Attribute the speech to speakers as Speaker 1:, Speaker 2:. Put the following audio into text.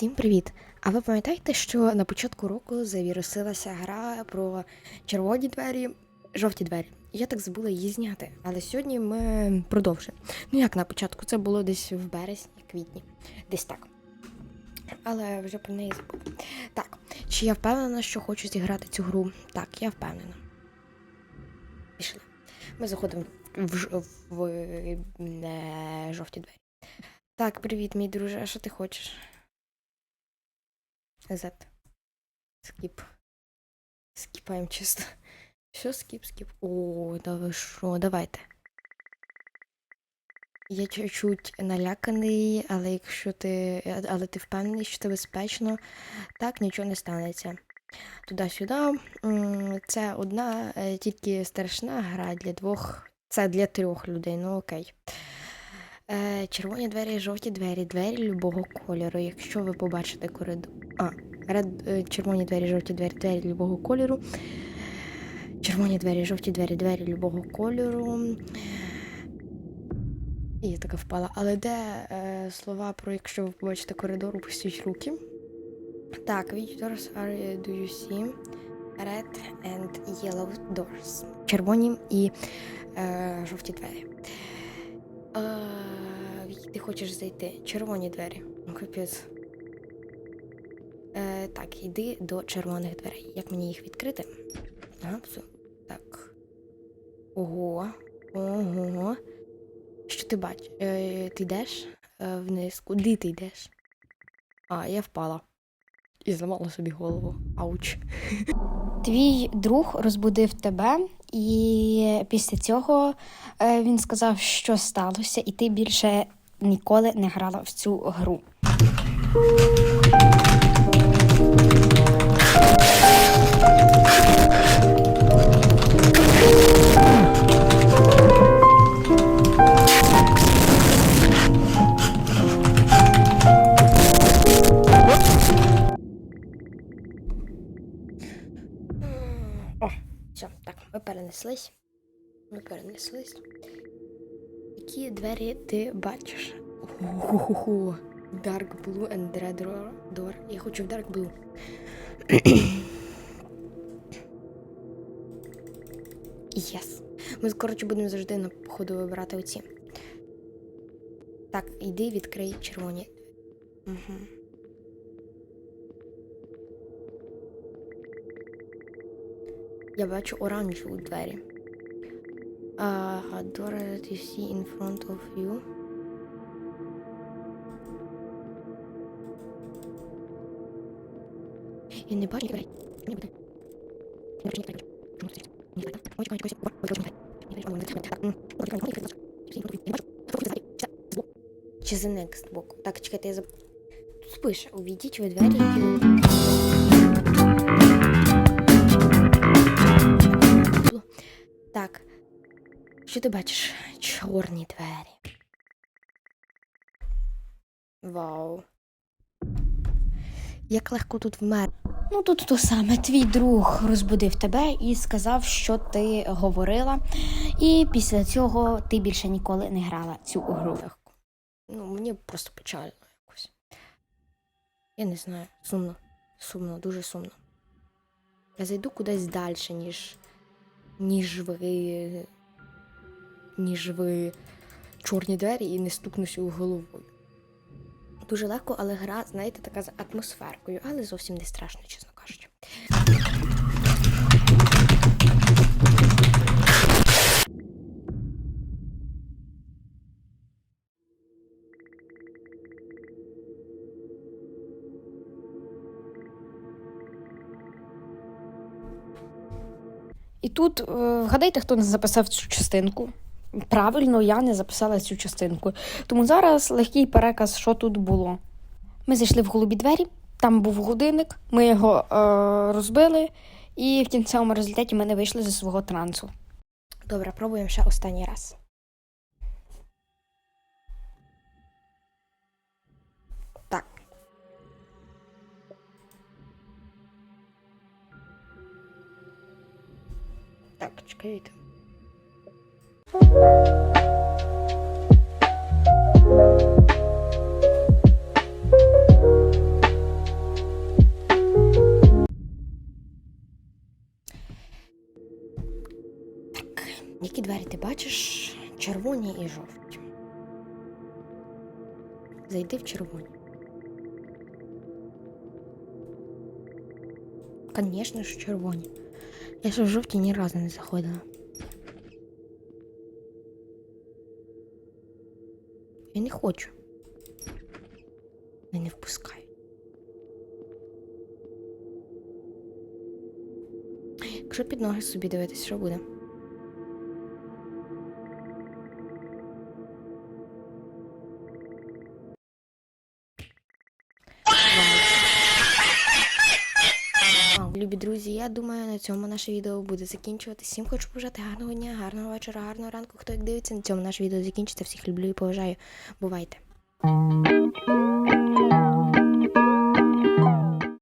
Speaker 1: Всім привіт! А ви пам'ятаєте, що на початку року завірусилася гра про червоні двері, жовті двері? Я так забула її зняти. Але сьогодні ми продовжуємо. Ну як на початку, це було десь в березні, квітні, десь так. Але вже про неї забула. Так, чи я впевнена, що хочу зіграти цю гру? Так, я впевнена. Пішли. Ми заходимо в, ж- в, е, жовті двері. Так, привіт, мій друже, а що ти хочеш? Z. Скіп. Скіпаємо чисто. Що скіп, скіп? О, да ви що, давайте. Я чуть-чуть наляканий, але якщо ти. Але ти впевнений, що це безпечно, так нічого не станеться. Туди-сюди. Це одна е, тільки страшна гра для двох. Це для трьох людей, ну окей. Е, червоні двері, жовті двері, двері любого кольору. Якщо ви побачите коридор. А, ред, е, червоні двері, жовті двері, двері любого кольору. Червоні двері, жовті двері, двері любого кольору. І я така впала. Але де е, слова про якщо ви побачите коридор, опустіть руки. Так, which doors are do you see? Red and yellow doors. Червоні і е, жовті двері. А, ти хочеш зайти? Червоні двері. Ну, капець. Е, так, йди до червоних дверей. Як мені їх відкрити? Ага, все. Так. Ого. Ого. Що ти бачиш? Е, ти йдеш е, вниз. Куди ти йдеш? А, я впала. І зламала собі голову. Ауч.
Speaker 2: Твій друг розбудив тебе, і після цього е, він сказав, що сталося, і ти більше ніколи не грала в цю гру.
Speaker 1: Перенеслись. Ми перенеслись. Які двері ти бачиш? Ху-ху-ху. Dark Blue and Red Door. Я хочу в Dark Blue. Єс. Ми, коротше, будемо завжди на походу вибирати оці. Так, йди, відкрий червоні. Угу. Я бачу оранжеву двері. Uh, you see in front of you. Я не бачу дверей. Чи за next боку? Так, чекайте, я заб... Тут пише, увійдіть ви двері, які Що ти бачиш? Чорні двері. Вау. Як легко тут вмер.
Speaker 2: Ну тут то саме твій друг розбудив тебе і сказав, що ти говорила, і після цього ти більше ніколи не грала цю гру.
Speaker 1: Ну, мені просто печально якось. Я не знаю. Сумно. Сумно, дуже сумно. Я зайду кудись далі, ніж. ніж ви. Ніж ви чорні двері і не стукнуся головою. Дуже легко, але гра, знаєте, така з атмосферкою, але зовсім не страшно, чесно кажучи.
Speaker 2: І тут е, вгадайте, хто не записав цю частинку. Правильно, я не записала цю частинку. Тому зараз легкий переказ, що тут було. Ми зайшли в голубі двері, там був годинник, ми його е, розбили, і в кінцевому результаті ми не вийшли зі свого трансу.
Speaker 1: Добре, пробуємо ще останній раз. Так. Чекайте. Які двері ти бачиш? Червоні і жовті. Зайди в червоні. Звісно ж, червоні. Я ще в жовті ні разу не заходила. Хочу. Мене не впускають. Якщо під ноги собі дивитись, що буде? Любі друзі, я думаю, на цьому наше відео буде закінчувати. Всім хочу побажати гарного дня, гарного вечора, гарного ранку. Хто як дивиться, на цьому наше відео закінчиться. Всіх люблю і поважаю. Бувайте.